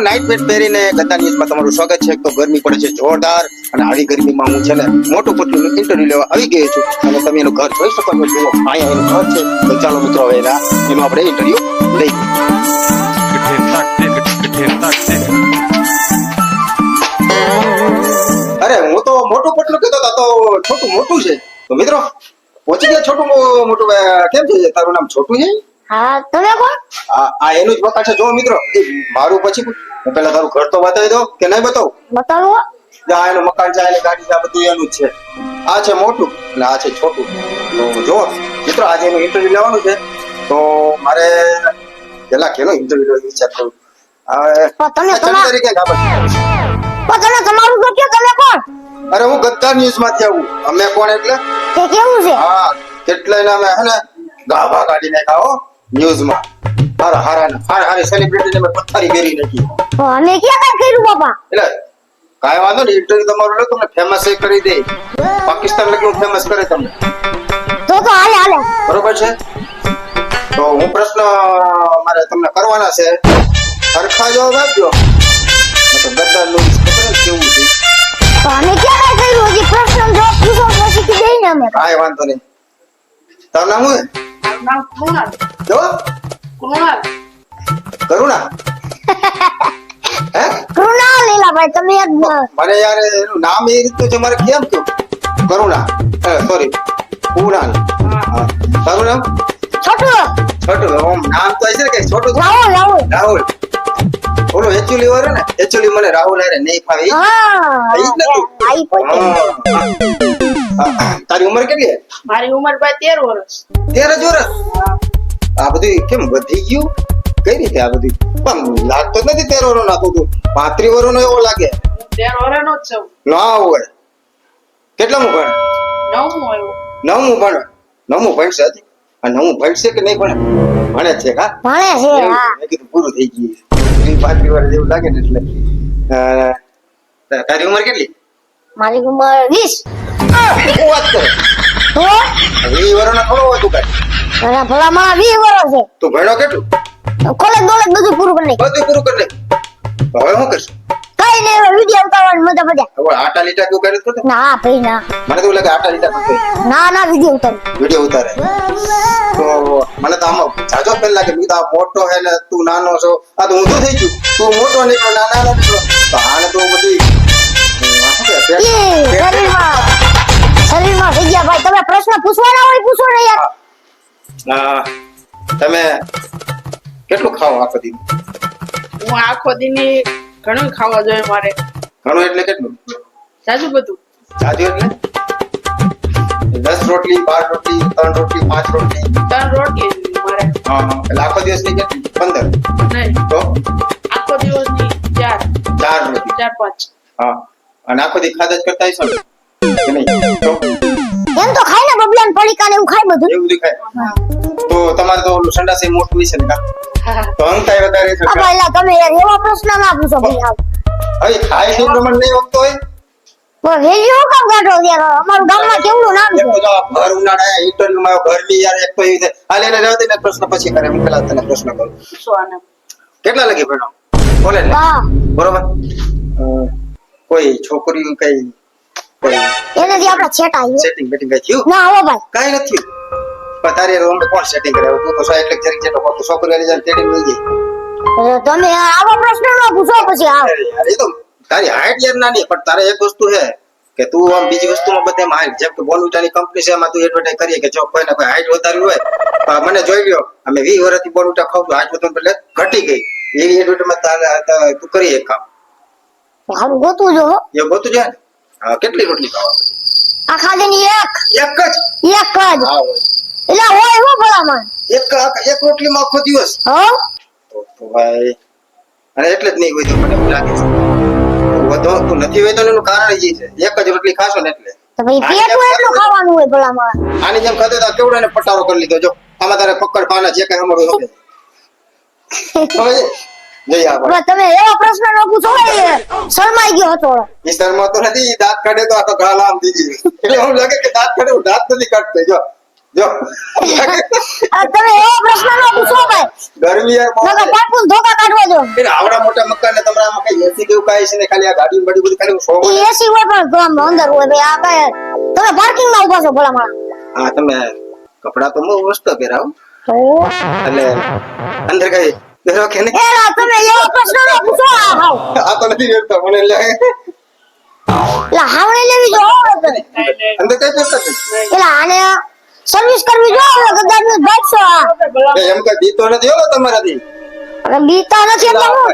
Night wet પહેરીને ગદ્દા ન્યૂઝમાં તમારું સ્વાગત છે. તો ગરમી પડે છે જોરદાર અને આવી ગરમીમાં હું છે ને મોટું પતલું ઇન્ટરવ્યુ લેવા આવી ગયો છું. અને તમે એનું ઘર જોઈ શકો છો, જુઓ, અહીંયા એનું ઘર છે. તો ચાલો મિત્રો, હવે એના, એનું આપણે ઇન્ટરવ્યુ લઈ અરે, હું તો મોટું પટલું કીધો તો છોટું મોટું છે. તો મિત્રો, પહોંચી ગયા છોટું મોટું કેમ છે? તારું નામ છોટું છે? હા તમે કોણ? આ એનું જ મકાન છે. જો મિત્રો મારું પછી હું પેલા તારું ઘર તો બતાવી દો કે નહીં બતાવું? બતાવો. આ એનું મકાન છે એટલે ગાડી છે બધું એનું જ છે. આ છે મોટું અને આ છે છોટું. તો જો મિત્રો આજે એનું ઇન્ટરવ્યુ લેવાનું છે. તો મારે પેલા કેનો ઇન્ટરવ્યુ લેવાનો વિચાર કરું? તમે અચ્છા, તમાર- તરીકે ખબર પણ તમે તમારું તો કે તમે કોણ? અરે હું ગદ્દાર ન્યૂઝમાંથી આવું. અમે કોણ એટલે? તે કેવું છે? હા કેટલાય નામે હે ને? ગાભા કાઢી નાખ્યા હો ન્યૂઝમાં. હારા હારા હારા હારી સેલિબ્રિટી ને મેં પથ્થારી ફેરી નાખી. અમે ક્યાં કઈ કર્યું બાપા? એટલે કાંઈ વાંધો નહીં ઇન્ટરવ્યુ તમારું લે તમને ફેમસ એ કરી દે. પાકિસ્તાન લગી ફેમસ કરે તમને. તો તો હાલે હાલે. બરોબર છે? તો હું પ્રશ્ન મારે તમને કરવાના છે. સરખા જવાબ આપજો. તો ગદ્દારનું ખબર કેવું છે. અમે ક્યાં કઈ કર્યું? હજી પ્રશ્ન જવાબ પૂછો પછી કે જઈએ ને અમે. કાંઈ વાંધો નહીં. તારું નામ શું? નામ કૃણાલ. જો કૃણાલ કરુણા? હે? કૃણાલ લીલાભાઈ તમે એક મને યાર એનું નામ એ રીતનું છે મારે કેમ થયું? કરુણા. સોરી કૃણાલ. તારું નામ? છોટુ. છોટુ. ઓમ નામ તો છે કે છોટુ રાહુલ રાહુલ. રાહુલ. ઓલો એકચ્યુઅલી વાળો ને? એકચ્યુઅલી મને રાહુલ આરે નહીં ફાવે. હા. ઈ નથી. તારી ઉંમર કેટલી છે? મારી ઉંમર ભાઈ તેર વર્ષ. તેર જ વર્ષ? બધું કેમ વધી ગયું? કઈ રીતે આ બધું? પણ લાગતો જ નથી તેર વર્ષ નાખું તું. પાંત્રી વર્ષ એવો લાગે. તેર વર્ષનો જ છું. ના હોય. કેટલામું ભણ? નવમું આવ્યું. નવમું ભણે? નવમું ભણશે હજી? આ નવમું ભણશે કે નહીં ભણે? ભણે છે કા ભણે છે હા. મેં કીધું પૂરું થઈ ગયું. ઈ પાંત્રી વર્ષ જેવું લાગે ને એટલે. તારી ઉંમર કેટલી? મારી ઉંમર વીસ. વાત કરે. તો વીસ થોડો હોય તું કાંઈ. અને ભલા મારા વીસ વર્ષ છે. તું ભણ્યો કેટલું? કોલેજ દોલેજ બધું પૂરું કરી બધું પૂરું કરી હવે શું કરશું? કઈ નહીં હવે વીડિયો ઉતારવાની મજા મજા. હવે આટા લીટા કેવું કરે તો ના ભાઈ ના. મને તો લાગે આટા લીટા કરતો ના ના વીડિયો ઉતાર. વીડિયો ઉતારે. તો મને તો આમાં જાજો ફેલ લાગે. મેં આ મોટો હે ને તું નાનો છો. આ તો ઊંધું થઈ ગયું. તું મોટો નીકળો નાના નીકળો તો બધી તમે કેટલું ખાઓ આખો દી હું આખો દીની ઘણું ખાવા જોઈએ મારે. ઘણું એટલે કેટલું? જાજુ બધું. જાજુ એટલે? દસ રોટલી બાર રોટલી ત્રણ રોટલી પાંચ રોટલી. ત્રણ રોટલી મારે. હા હા. એટલે આખો દિવસની કેટલી? પંદર? નહીં. તો? આખો દિવસની ચાર. ચાર રોટલી. ચાર પાંચ. હા. અને આખો દી ખાધા જ કરતા હશો ને? કે નહીં? તો? એમ તો ને ને પડીકા ને એવું ખાય બધું એવું દેખાય. તો તમારે તો ઓલું સંડાસ એ મોટું છે ને કા? તો અંતાય વધારે છે આ પહેલા તમે યાર એવા પ્રશ્ન ના પૂછો ભાઈ આવ. અરે ખાય છે પ્રમાણ નહીં વખતો હોય? પણ વેજી કામ કાઢો યાર અમારું ગામમાં કેવડું નામ છે? તો ભર ઉનાળે ઇન્ટરવ્યુ માં ગરમી યાર એક તો એવી છે. હાલ રહેવા દે ને પ્રશ્ન પછી કરે. હું પેલા તને પ્રશ્ન કરું. શું આને. કેટલા લગી ભણો બોલે હા. બરોબર? કોઈ છોકરી કોઈ એનાથી આપણે છેટા સેટિંગ બેટિંગ કઈ થયું ના હો ભાઈ. કાઈ નથી પણ તારી હારે કોણ સેટિંગ કરે? તું તો સો એટલે જરીક જેટલો કોક છોકરી વાળી જાય તેડી મળી જાય તમે આવા પ્રશ્ન ના પૂછો પછી આવ. અરે તો તારી હાઈટ યાર નાની પણ તારે એક વસ્તુ છે કે તું આમ બીજી વસ્તુમાં બધે હાઈટ જેમ કે બોનવિટાની કંપની છે એમાં તું એડવર્ટાઈઝ કરીએ કે જો કોઈને કોઈ હાઈટ વધારવી હોય તો મને જોઈ લ્યો. અમે વીસ વર્ષથી બોનવિટા ખાવ છું. હાઈટ વધુ એટલે ઘટી ગઈ. એવી એડવર્ટાઈઝમાં તું કરી એક કામ. સારું ગોતું જો એ ગોતું જાય હા, કેટલી રોટલી ખાવા આખા દિન એક. એક જ? એક જ. એટલે હોય હો ભલામણ? એક એક રોટલીમાં આખો દિવસ? હો? તો ભાઈ અને એટલે જ નહીં હોય તો મને લાગે છે. તું વધો નથી હોય તો એનું કારણ જ છે. એક જ રોટલી ખાશો ને એટલે. તો ભાઈ પેટમાં એટલું ખાવાનું હોય ભલામણ. આની જેમ ખાધો તો કેવડો ને પટારો કરી લીધો. જો આમાં તારે પકડ પાના જે કઈ આ હવે તમે એવા પ્રશ્ન ન પૂછો શરમાઈ ગયો હતો એ શરમાતો નથી દાંત કાઢે તો આ તો ગાલ આમ દીધી એટલે એવું લાગે કે દાંત કાઢે હું દાંત નથી કાઢતો. જો જો. તમે એવો પ્રશ્ન ન પૂછો ભાઈ. ગરમી યાર બહુ નકર ધોકા કાઢવા જો. એટલે આવડા મોટા મકાન ને તમારા આમાં કઈ એસી કેવું કાઈ છે ને ખાલી આ ગાડી બડી બધું ખાલી શો એસી હોય પણ આમ અંદર હોય ભાઈ આ કઈ તમે પાર્કિંગમાં ઊભા છો ભલા માણસ હા તમે કપડા તો મસ્ત પહેરાવ. એટલે અંદર કઈ પહેરો કે નહીં એરા તમે એવો પ્રશ્ન ન પૂછો આ તો નથી પહેરતો મને એટલે લા હાવડે લેવી જો અંદર કઈ નથી એટલે આને સર્વિસ કરવી જો ગદરનું એ એમ કઈ દીતો નથી હો તમારાથી અરે બીતા નથી એટલે હું.